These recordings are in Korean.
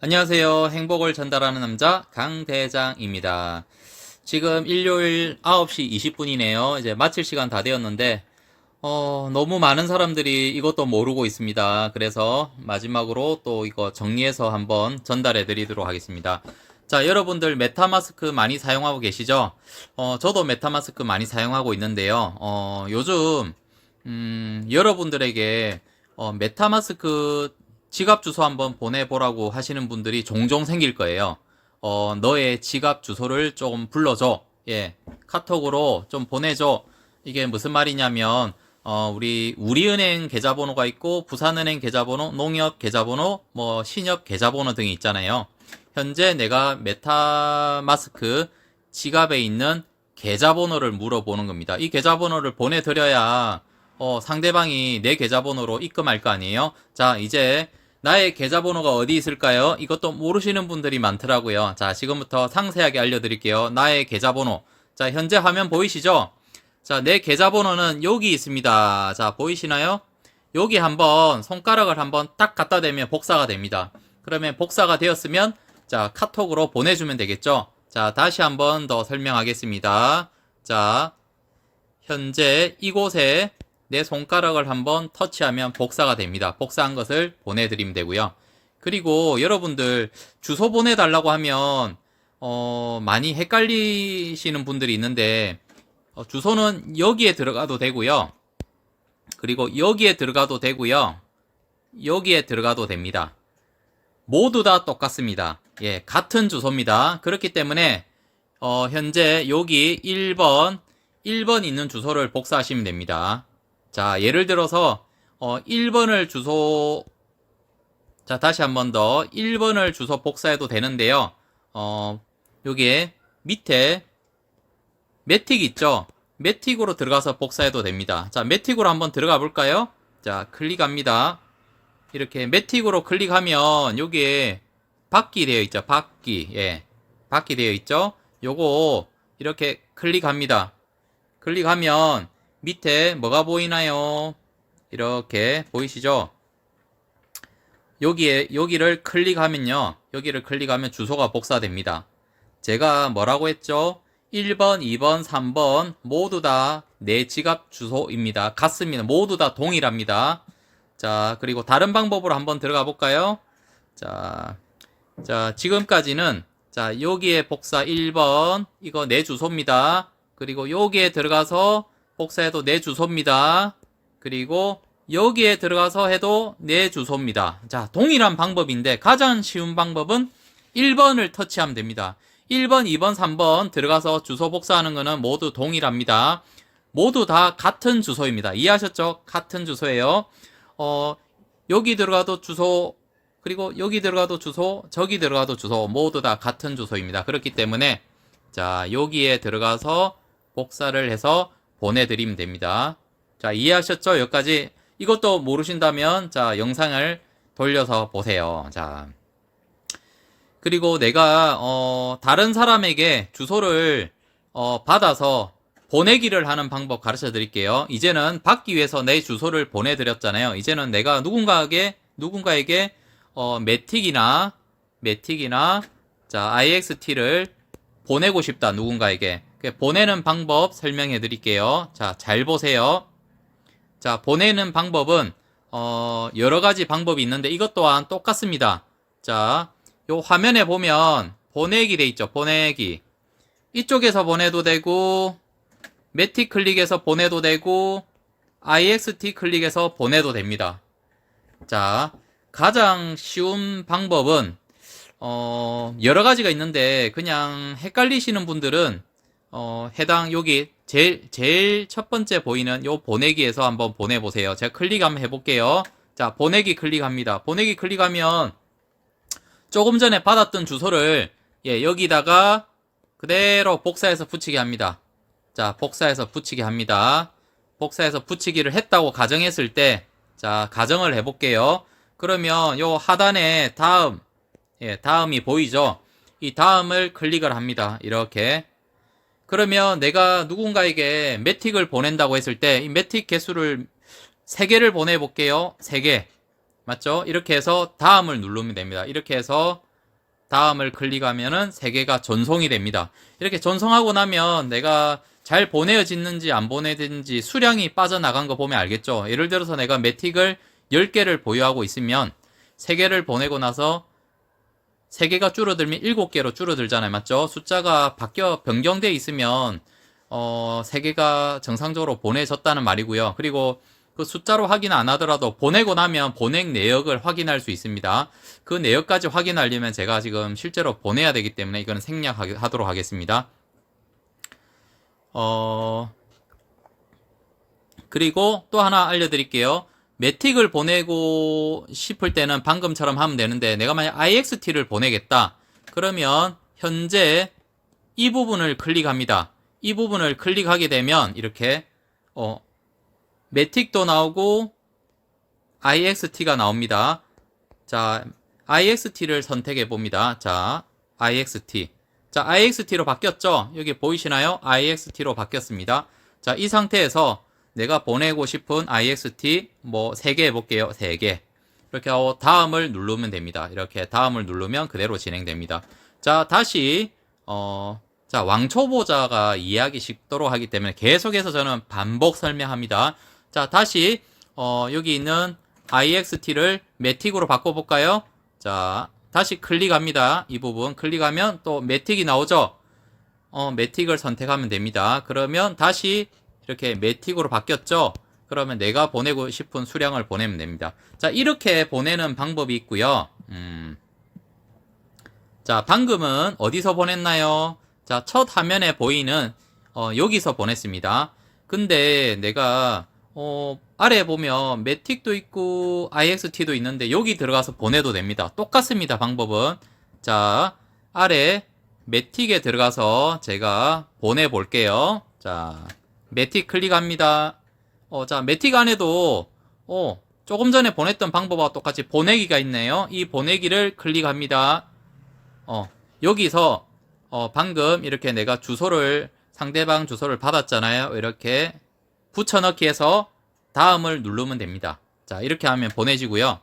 안녕하세요. 행복을 전달하는 남자 강대장입니다. 지금 일요일 9시 20분이네요. 이제 마칠 시간 다 되었는데 어, 너무 많은 사람들이 이것도 모르고 있습니다. 그래서 마지막으로 또 이거 정리해서 한번 전달해 드리도록 하겠습니다. 자, 여러분들 메타마스크 많이 사용하고 계시죠? 어, 저도 메타마스크 많이 사용하고 있는데요. 어, 요즘 음, 여러분들에게 어, 메타마스크 지갑 주소 한번 보내보라고 하시는 분들이 종종 생길 거예요. 어, 너의 지갑 주소를 조금 불러줘. 예, 카톡으로 좀 보내줘. 이게 무슨 말이냐면, 어, 우리, 우리은행 계좌번호가 있고, 부산은행 계좌번호, 농협 계좌번호, 뭐, 신협 계좌번호 등이 있잖아요. 현재 내가 메타마스크 지갑에 있는 계좌번호를 물어보는 겁니다. 이 계좌번호를 보내드려야 어, 상대방이 내 계좌번호로 입금할 거 아니에요? 자, 이제 나의 계좌번호가 어디 있을까요? 이것도 모르시는 분들이 많더라고요. 자, 지금부터 상세하게 알려드릴게요. 나의 계좌번호. 자, 현재 화면 보이시죠? 자, 내 계좌번호는 여기 있습니다. 자, 보이시나요? 여기 한번 손가락을 한번 딱 갖다 대면 복사가 됩니다. 그러면 복사가 되었으면 자, 카톡으로 보내주면 되겠죠? 자, 다시 한번 더 설명하겠습니다. 자, 현재 이곳에 내 손가락을 한번 터치하면 복사가 됩니다. 복사한 것을 보내드리면 되고요. 그리고 여러분들 주소 보내달라고 하면 어, 많이 헷갈리시는 분들이 있는데 어, 주소는 여기에 들어가도 되고요. 그리고 여기에 들어가도 되고요. 여기에 들어가도 됩니다. 모두 다 똑같습니다. 예, 같은 주소입니다. 그렇기 때문에 어, 현재 여기 1번 1번 있는 주소를 복사하시면 됩니다. 자, 예를 들어서 어, 1번을 주소 자, 다시 한 번 더 1번을 주소 복사해도 되는데요. 어, 여기에 밑에 매틱 있죠? 매틱으로 들어가서 복사해도 됩니다. 자, 매틱으로 한번 들어가 볼까요? 자, 클릭합니다. 이렇게 매틱으로 클릭하면 여기에 받기 되어 있죠. 받기. 예. 받기 되어 있죠. 요거 이렇게 클릭합니다. 클릭하면 밑에 뭐가 보이나요? 이렇게 보이시죠? 여기에 여기를 클릭하면요. 여기를 클릭하면 주소가 복사됩니다. 제가 뭐라고 했죠? 1번, 2번, 3번 모두 다 내 지갑 주소입니다. 같습니다. 모두 다 동일합니다. 자, 그리고 다른 방법으로 한번 들어가 볼까요? 자, 자, 지금까지는 자, 여기에 복사 1번 이거 내 주소입니다. 그리고 여기에 들어가서 복사해도 내 주소입니다. 그리고 여기에 들어가서 해도 내 주소입니다. 자, 동일한 방법인데 가장 쉬운 방법은 1번을 터치하면 됩니다. 1번, 2번, 3번 들어가서 주소 복사하는 거는 모두 동일합니다. 모두 다 같은 주소입니다. 이해하셨죠? 같은 주소예요. 어, 여기 들어가도 주소, 그리고 여기 들어가도 주소, 저기 들어가도 주소, 모두 다 같은 주소입니다. 그렇기 때문에, 자, 여기에 들어가서 복사를 해서 보내드리면 됩니다. 자, 이해하셨죠? 여기까지. 이것도 모르신다면, 자, 영상을 돌려서 보세요. 자. 그리고 내가, 어, 다른 사람에게 주소를, 어, 받아서 보내기를 하는 방법 가르쳐 드릴게요. 이제는 받기 위해서 내 주소를 보내 드렸잖아요. 이제는 내가 누군가에게, 누군가에게, 어, 매틱이나, 매틱이나, 자, IXT를 보내고 싶다, 누군가에게. 그 보내는 방법 설명해 드릴게요. 자, 잘 보세요. 자, 보내는 방법은, 어, 여러 가지 방법이 있는데 이것 또한 똑같습니다. 자, 요 화면에 보면 보내기 돼 있죠. 보내기. 이쪽에서 보내도 되고, 매틱 클릭해서 보내도 되고, IXT 클릭해서 보내도 됩니다. 자, 가장 쉬운 방법은, 어, 여러 가지가 있는데, 그냥 헷갈리시는 분들은, 어, 해당 여기 제일 제일 첫 번째 보이는 요 보내기에서 한번 보내 보세요. 제가 클릭 한번 해 볼게요. 자, 보내기 클릭합니다. 보내기 클릭하면 조금 전에 받았던 주소를 예, 여기다가 그대로 복사해서 붙이게 합니다. 자, 복사해서 붙이게 합니다. 복사해서 붙이기를 했다고 가정했을 때, 자, 가정을 해볼게요. 그러면 요 하단에 다음, 예, 다음이 보이죠? 이 다음을 클릭을 합니다. 이렇게. 그러면 내가 누군가에게 매틱을 보낸다고 했을 때 이 매틱 개수를 3개를 보내볼게요. 3개. 맞죠? 이렇게 해서 다음을 누르면 됩니다. 이렇게 해서 다음을 클릭하면은 세 개가 전송이 됩니다. 이렇게 전송하고 나면 내가 잘 보내어졌는지 안 보내진지 수량이 빠져나간 거 보면 알겠죠. 예를 들어서 내가 매틱을 10개를 보유하고 있으면 3개를 보내고 나서 3개가 줄어들면 7개로 줄어들잖아요. 맞죠? 숫자가 바뀌어 변경돼 있으면 어, 3개가 정상적으로 보내졌다는 말이고요. 그리고 그 숫자로 확인 안 하더라도 보내고 나면 보낸 내역을 확인할 수 있습니다. 그 내역까지 확인하려면 제가 지금 실제로 보내야 되기 때문에 이거는 생략하도록 하겠습니다. 어, 그리고 또 하나 알려드릴게요. 매틱을 보내고 싶을 때는 방금처럼 하면 되는데 내가 만약 IXT를 보내겠다. 그러면 현재 이 부분을 클릭합니다. 이 부분을 클릭하게 되면 이렇게 어, 매틱도 나오고 IXT가 나옵니다. 자, IXT를 선택해 봅니다. 자, IXT. 자, IXT로 바뀌었죠? 여기 보이시나요? IXT로 바뀌었습니다. 자, 이 상태에서 내가 보내고 싶은 IXT 뭐 3개 해볼게요. 3개. 이렇게 하고 다음을 누르면 됩니다. 이렇게 다음을 누르면 그대로 진행됩니다. 자, 다시 어, 자, 왕초보자가 이해하기 쉽도록 하기 때문에 계속해서 저는 반복 설명합니다. 자, 다시 어, 여기 있는 IXT를 매틱으로 바꿔볼까요? 자, 다시 클릭합니다. 이 부분 클릭하면 또 매틱이 나오죠? 어, 매틱을 선택하면 됩니다. 그러면 다시 이렇게 매틱으로 바뀌었죠? 그러면 내가 보내고 싶은 수량을 보내면 됩니다. 자, 이렇게 보내는 방법이 있고요. 음. 자, 방금은 어디서 보냈나요? 자, 첫 화면에 보이는 어, 여기서 보냈습니다. 근데 내가 어, 아래 보면 매틱도 있고 IXT도 있는데 여기 들어가서 보내도 됩니다. 똑같습니다. 방법은 자 아래 매틱에 들어가서 제가 보내 볼게요. 자 매틱 클릭합니다. 어, 자 매틱 안에도 어, 조금 전에 보냈던 방법과 똑같이 보내기가 있네요. 이 보내기를 클릭합니다. 어, 여기서 어, 방금 이렇게 내가 주소를 상대방 주소를 받았잖아요. 이렇게 붙여넣기 해서 다음을 누르면 됩니다. 자, 이렇게 하면 보내지고요.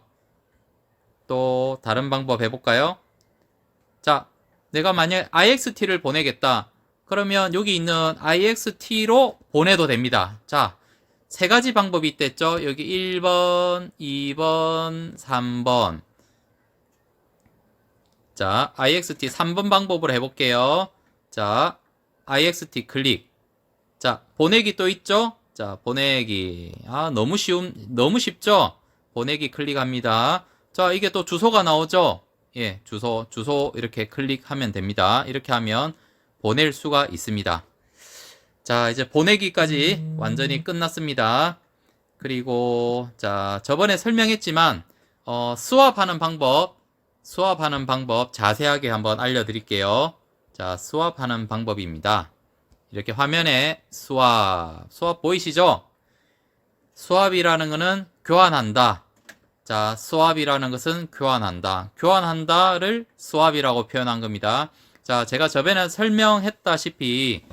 또 다른 방법 해볼까요? 자, 내가 만약 IXT를 보내겠다. 그러면 여기 있는 IXT로 보내도 됩니다. 자, 세 가지 방법이 있댔죠? 여기 1번, 2번, 3번. 자, IXT 3번 방법으로 해볼게요. 자, IXT 클릭. 자, 보내기 또 있죠? 자, 보내기. 아, 너무 쉬운, 너무 쉽죠? 보내기 클릭합니다. 자, 이게 또 주소가 나오죠? 예, 주소, 주소 이렇게 클릭하면 됩니다. 이렇게 하면 보낼 수가 있습니다. 자, 이제 보내기까지 완전히 끝났습니다. 그리고, 자, 저번에 설명했지만, 어, 스왑하는 방법, 스왑하는 방법 자세하게 한번 알려드릴게요. 자, 스왑하는 방법입니다. 이렇게 화면에 수압, 수압 보이시죠? 수압이라는 것은 교환한다. 자, 수압이라는 것은 교환한다. 교환한다를 수압이라고 표현한 겁니다. 자, 제가 저번에 설명했다시피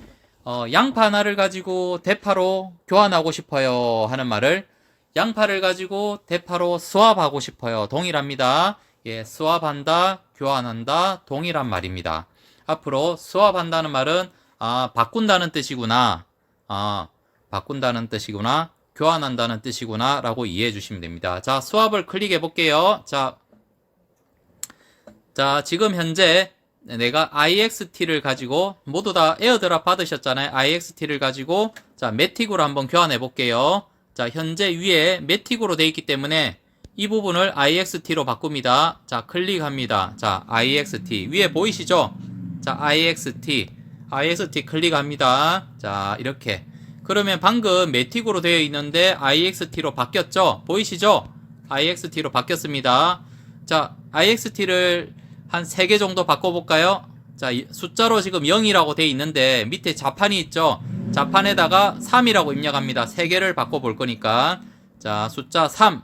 어, 양파 하나를 가지고 대파로 교환하고 싶어요 하는 말을 양파를 가지고 대파로 수압하고 싶어요. 동일합니다. 예, 수압한다, 교환한다, 동일한 말입니다. 앞으로 수압한다는 말은 아, 바꾼다는 뜻이구나. 아, 바꾼다는 뜻이구나. 교환한다는 뜻이구나. 라고 이해해 주시면 됩니다. 자, 수압을 클릭해 볼게요. 자, 자, 지금 현재 내가 IXT를 가지고 모두 다 에어드랍 받으셨잖아요. IXT를 가지고 자, 매틱으로 한번 교환해 볼게요. 자, 현재 위에 매틱으로 되어 있기 때문에 이 부분을 IXT로 바꿉니다. 자, 클릭합니다. 자, IXT. 위에 보이시죠? 자, IXT. IXT 클릭합니다. 자, 이렇게. 그러면 방금 매틱으로 되어 있는데 IXT로 바뀌었죠? 보이시죠? IXT로 바뀌었습니다. 자, IXT를 한 3개 정도 바꿔볼까요? 자, 숫자로 지금 0이라고 되어 있는데 밑에 자판이 있죠? 자판에다가 3이라고 입력합니다. 3개를 바꿔볼 거니까. 자, 숫자 3.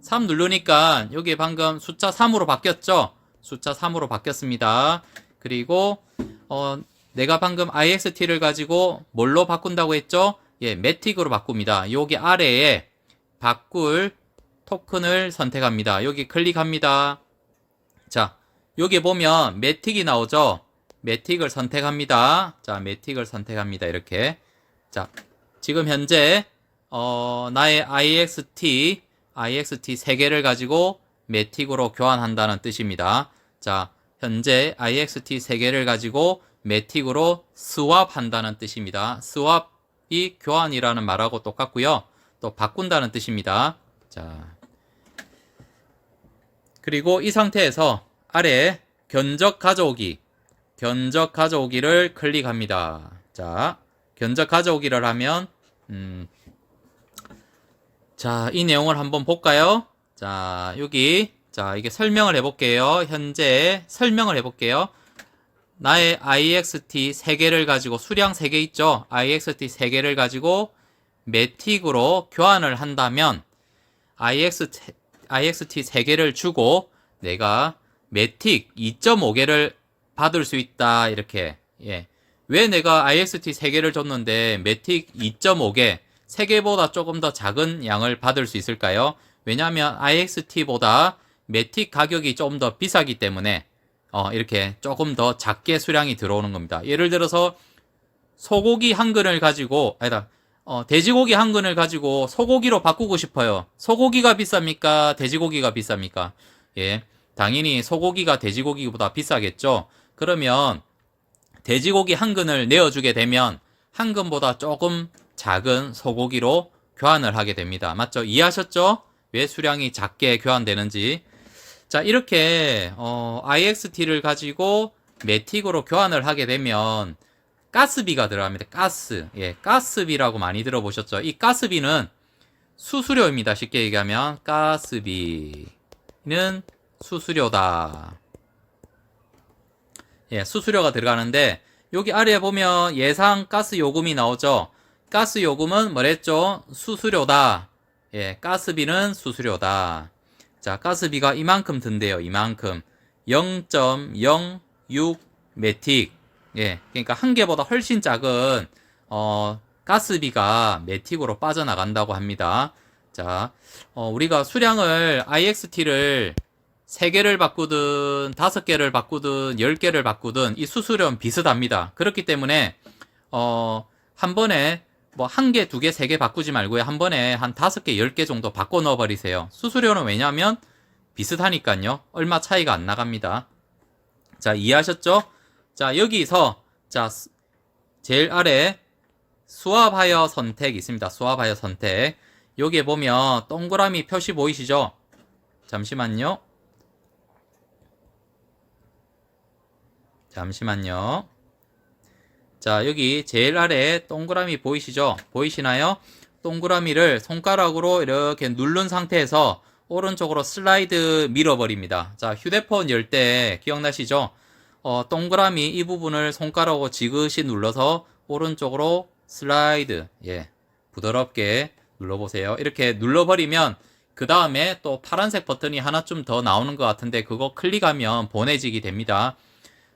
3 누르니까 여기 방금 숫자 3으로 바뀌었죠? 숫자 3으로 바뀌었습니다. 그리고 어, 내가 방금 IXT를 가지고 뭘로 바꾼다고 했죠? 예, 매틱으로 바꿉니다. 여기 아래에 바꿀 토큰을 선택합니다. 여기 클릭합니다. 자, 여기 보면 매틱이 나오죠? 매틱을 선택합니다. 자, 매틱을 선택합니다. 이렇게. 자, 지금 현재, 어, 나의 IXT, IXT 3개를 가지고 매틱으로 교환한다는 뜻입니다. 자, 현재 IXT 3개를 가지고 매틱으로 스왑 한다는 뜻입니다. 스왑이 교환이라는 말하고 똑같고요. 또 바꾼다는 뜻입니다. 자. 그리고 이 상태에서 아래 견적 가져오기, 견적 가져오기를 클릭합니다. 자, 견적 가져오기를 하면, 음, 자, 이 내용을 한번 볼까요? 자, 여기, 자, 이게 설명을 해 볼게요. 현재 설명을 해 볼게요. 나의 IXT 3개를 가지고, 수량 3개 있죠? IXT 3개를 가지고 매틱으로 교환을 한다면, IXT, IXT 3개를 주고, 내가 매틱 2.5개를 받을 수 있다. 이렇게. 예. 왜 내가 IXT 3개를 줬는데 매틱 2.5개, 3개보다 조금 더 작은 양을 받을 수 있을까요? 왜냐하면 IXT보다 매틱 가격이 좀 더 비싸기 때문에 어, 이렇게 조금 더 작게 수량이 들어오는 겁니다. 예를 들어서 소고기 한 근을 가지고 아니다. 어, 돼지고기 한 근을 가지고 소고기로 바꾸고 싶어요. 소고기가 비쌉니까? 돼지고기가 비쌉니까? 예. 당연히 소고기가 돼지고기보다 비싸겠죠. 그러면 돼지고기 한 근을 내어주게 되면 한 근보다 조금 작은 소고기로 교환을 하게 됩니다. 맞죠? 이해하셨죠? 왜 수량이 작게 교환되는지. 자, 이렇게 어, IXT를 가지고 매틱으로 교환을 하게 되면 가스비가 들어갑니다. 가스. 예, 가스비라고 많이 들어보셨죠? 이 가스비는 수수료입니다. 쉽게 얘기하면 가스비는 수수료다. 예, 수수료가 들어가는데 여기 아래에 보면 예상 가스 요금이 나오죠. 가스 요금은 뭐랬죠? 수수료다. 예, 가스비는 수수료다. 자, 가스비가 이만큼 든대요. 이만큼. 0.06 매틱. 예, 그러니까 한 개보다 훨씬 작은 어, 가스비가 매틱으로 빠져나간다고 합니다. 자, 어, 우리가 수량을 IXT를 3개를 바꾸든 5개를 바꾸든 10개를 바꾸든 이 수수료는 비슷합니다. 그렇기 때문에 어, 한 번에 뭐 한 개, 두 개, 세 개 바꾸지 말고요. 한 번에 한 다섯 개, 열 개 정도 바꿔 넣어 버리세요. 수수료는 왜냐하면 비슷하니까요. 얼마 차이가 안 나갑니다. 자, 이해하셨죠? 자, 여기서 자, 수- 제일 아래 수압하여 선택 있습니다. 수압하여 선택. 여기에 보면 동그라미 표시 보이시죠? 잠시만요. 잠시만요. 자, 여기 제일 아래 동그라미 보이시죠? 보이시나요? 동그라미를 손가락으로 이렇게 누른 상태에서 오른쪽으로 슬라이드 밀어버립니다. 자, 휴대폰 열 때 기억나시죠? 어, 동그라미 이 부분을 손가락으로 지그시 눌러서 오른쪽으로 슬라이드, 예, 부드럽게 눌러보세요. 이렇게 눌러버리면 그 다음에 또 파란색 버튼이 하나쯤 더 나오는 것 같은데 그거 클릭하면 보내지기 됩니다.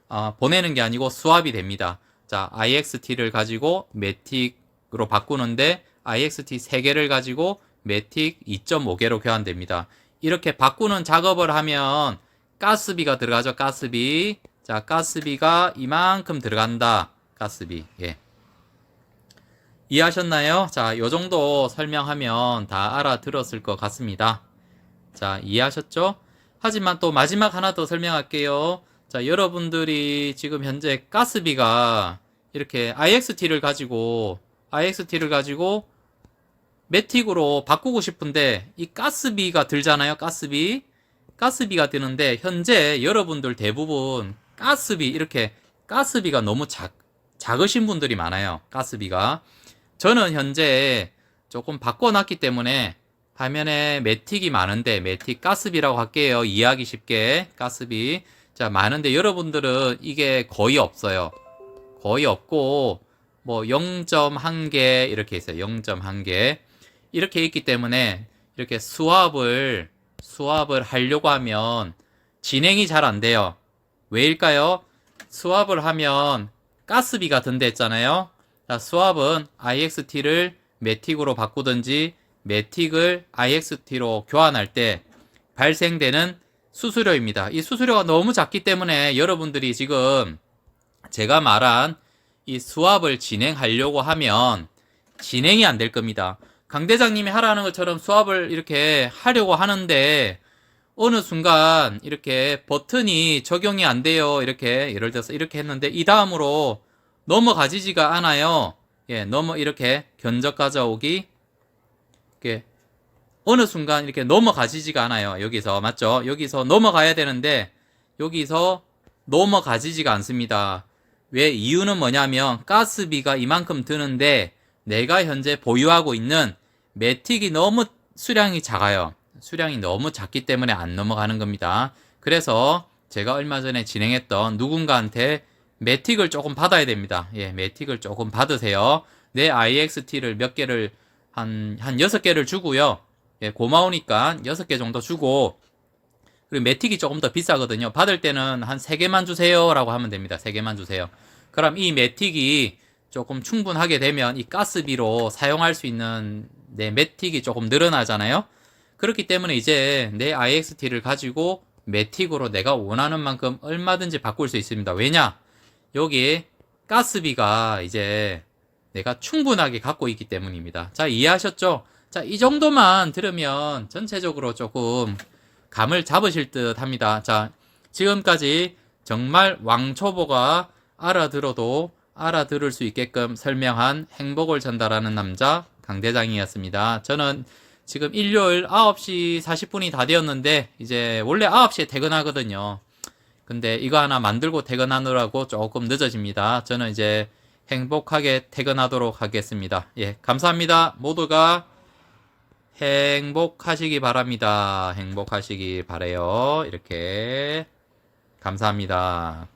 아, 보내는 게 아니고 수압이 됩니다. 자, IXT를 가지고 매틱으로 바꾸는데 IXT 3개를 가지고 매틱 2.5개로 교환됩니다. 이렇게 바꾸는 작업을 하면 가스비가 들어가죠. 가스비. 자, 가스비가 이만큼 들어간다. 가스비. 예. 이해하셨나요? 자, 요 정도 설명하면 다 알아들었을 것 같습니다. 자, 이해하셨죠? 하지만 또 마지막 하나 더 설명할게요. 자, 여러분들이 지금 현재 가스비가 이렇게 IXT를 가지고, IXT를 가지고 매틱으로 바꾸고 싶은데, 이 가스비가 들잖아요, 가스비. 가스비가 드는데, 현재 여러분들 대부분 가스비, 이렇게 가스비가 너무 작, 작으신 분들이 많아요, 가스비가. 저는 현재 조금 바꿔놨기 때문에 화면에 매틱이 많은데, 매틱 가스비라고 할게요. 이해하기 쉽게, 가스비. 자, 많은데 여러분들은 이게 거의 없어요. 거의 없고, 뭐 0.1개 이렇게 있어요. 0.1개. 이렇게 있기 때문에 이렇게 수압을, 수압을 하려고 하면 진행이 잘 안 돼요. 왜일까요? 수압을 하면 가스비가 든다 했잖아요. 자, 수압은 IXT를 매틱으로 바꾸든지 매틱을 IXT로 교환할 때 발생되는 수수료입니다. 이 수수료가 너무 작기 때문에 여러분들이 지금 제가 말한 이 수업을 진행하려고 하면 진행이 안 될 겁니다. 강 대장님이 하라는 것처럼 수업을 이렇게 하려고 하는데 어느 순간 이렇게 버튼이 적용이 안 돼요. 이렇게 예를 들어서 이렇게 했는데 이 다음으로 넘어가지지가 않아요. 예, 넘어 이렇게 견적 가져오기 이렇게 어느 순간 이렇게 넘어가지지가 않아요. 여기서 맞죠? 여기서 넘어가야 되는데 여기서 넘어가지지가 않습니다. 왜 이유는 뭐냐면 가스비가 이만큼 드는데 내가 현재 보유하고 있는 매틱이 너무 수량이 작아요. 수량이 너무 작기 때문에 안 넘어가는 겁니다. 그래서 제가 얼마 전에 진행했던 누군가한테 매틱을 조금 받아야 됩니다. 예, 매틱을 조금 받으세요. 내 IXT를 몇 개를 한, 한 6개를 주고요. 예, 고마우니까 6개 정도 주고, 그리고 매틱이 조금 더 비싸거든요. 받을 때는 한 3개만 주세요. 라고 하면 됩니다. 3개만 주세요. 그럼 이 매틱이 조금 충분하게 되면 이 가스비로 사용할 수 있는 내 매틱이 조금 늘어나잖아요. 그렇기 때문에 이제 내 IXT를 가지고 매틱으로 내가 원하는 만큼 얼마든지 바꿀 수 있습니다. 왜냐? 여기 가스비가 이제 내가 충분하게 갖고 있기 때문입니다. 자, 이해하셨죠? 자, 이 정도만 들으면 전체적으로 조금 감을 잡으실 듯 합니다. 자, 지금까지 정말 왕초보가 알아들어도 알아들을 수 있게끔 설명한 행복을 전달하는 남자 강대장이었습니다. 저는 지금 일요일 9시 40분이 다 되었는데 이제 원래 9시에 퇴근하거든요. 근데 이거 하나 만들고 퇴근하느라고 조금 늦어집니다. 저는 이제 행복하게 퇴근하도록 하겠습니다. 예, 감사합니다. 모두가 행복하시기 바랍니다. 행복하시기 바래요. 이렇게 감사합니다.